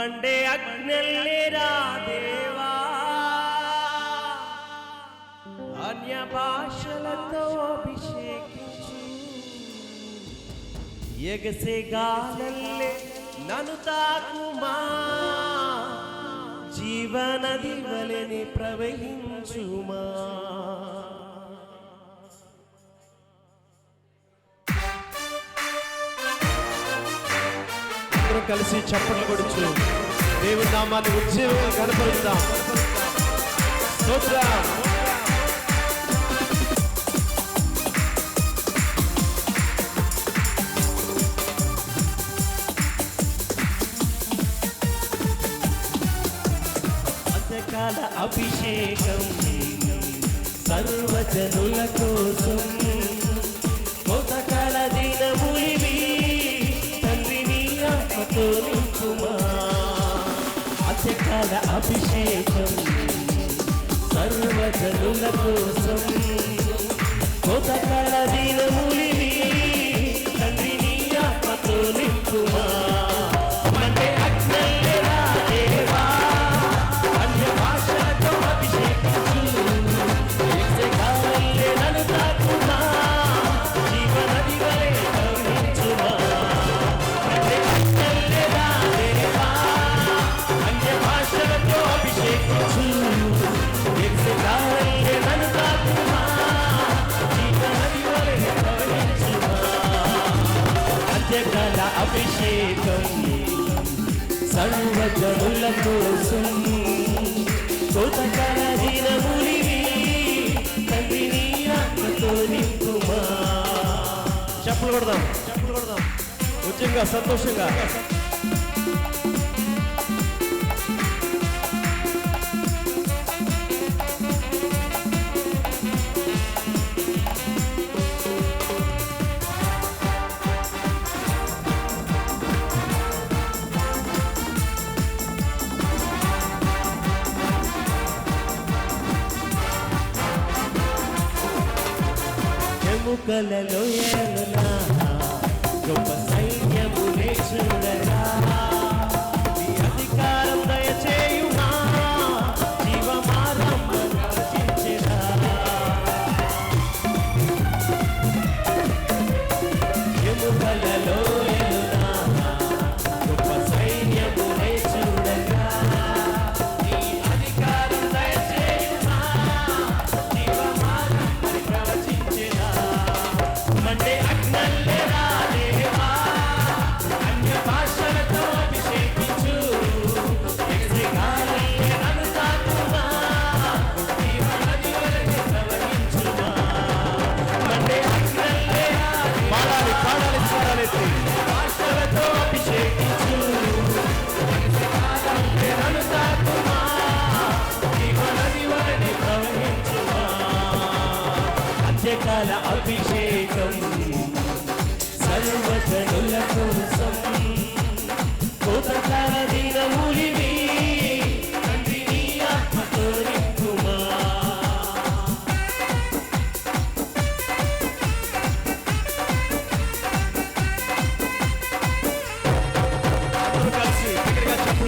Monday అగ్నల్లేరా దేవా. అన్య భాషలతో అభిషేకించు. ఎగసే గాలల్లే నన్ను తాకుమా. జీవనది వలెని ప్రవహించుమా. కలిసి చప్పట్లు కొడుచు. దేవుని నామాన్ని ఉద్యోగంగా కనపరుద్దాం. స్తోత్రం. అభిషేకం సర్వజనుల కోసం అభిషేకం. సర్వజనుల కోసం కొంతకాల అభిషేకం సర్వజనుల కోసం కోతకాల దినములివి తండ్రిని ఆత్మతో నింపుమా చప్పలు కొడదాం. చెప్పులు కొడదాం. ఉద్యోగంగా సంతోషంగా. ఎముకలలో ఏలునా గొప్ప సైన్యము చూడగా నీ అధికారం దయచేయుమా జీవమార్గం ఎముకలలో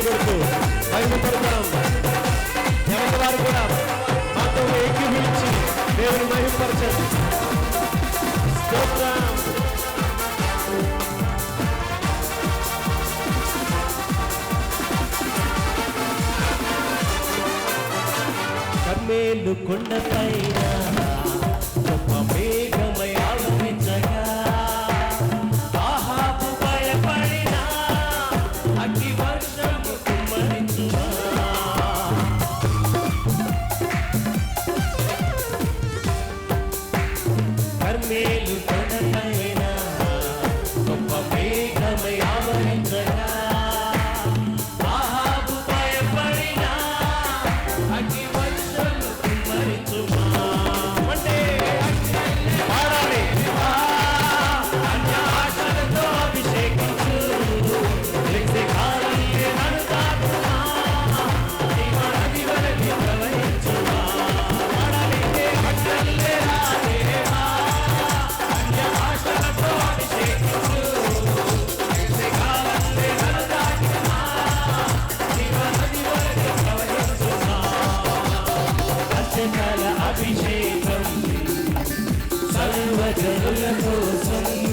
దగ్గరగా చప్పలు కొడుతూ మహిమ ఎవరి వారు కూడా మాతో ఏకీభవించి దేవుని మహిమపరచండి స్తోత్రం. కర్మేలు కొండపైన అభిషేకం. సర్వజనుల కోసం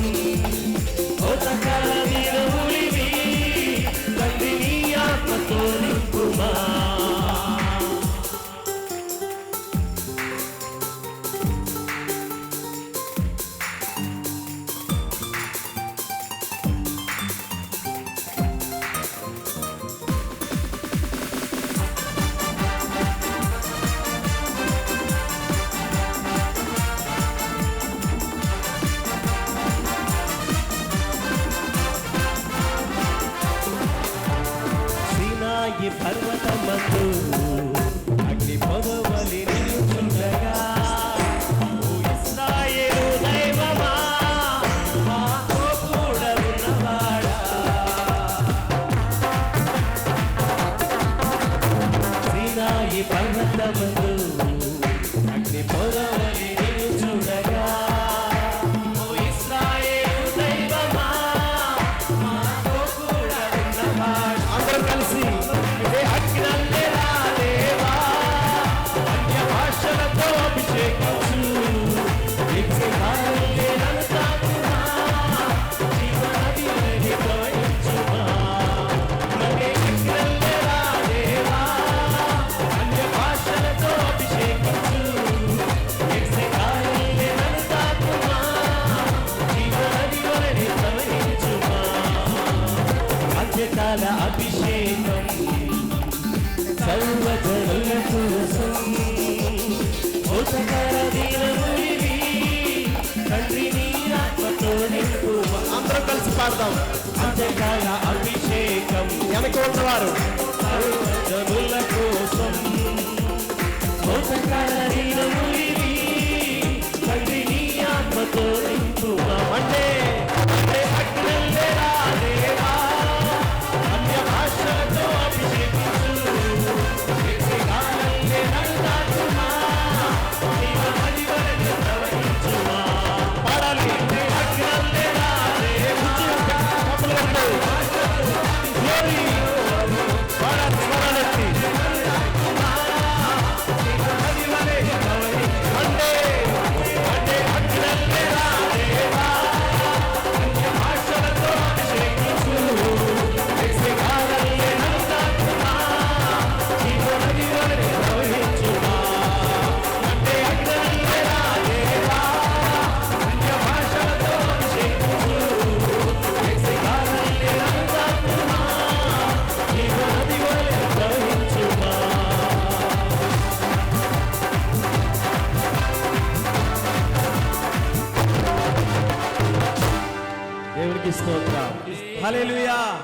Take me high. పాడదాం. అందగాల అభిషేకం. వెనక ఉన్నవారు జనుల కోసం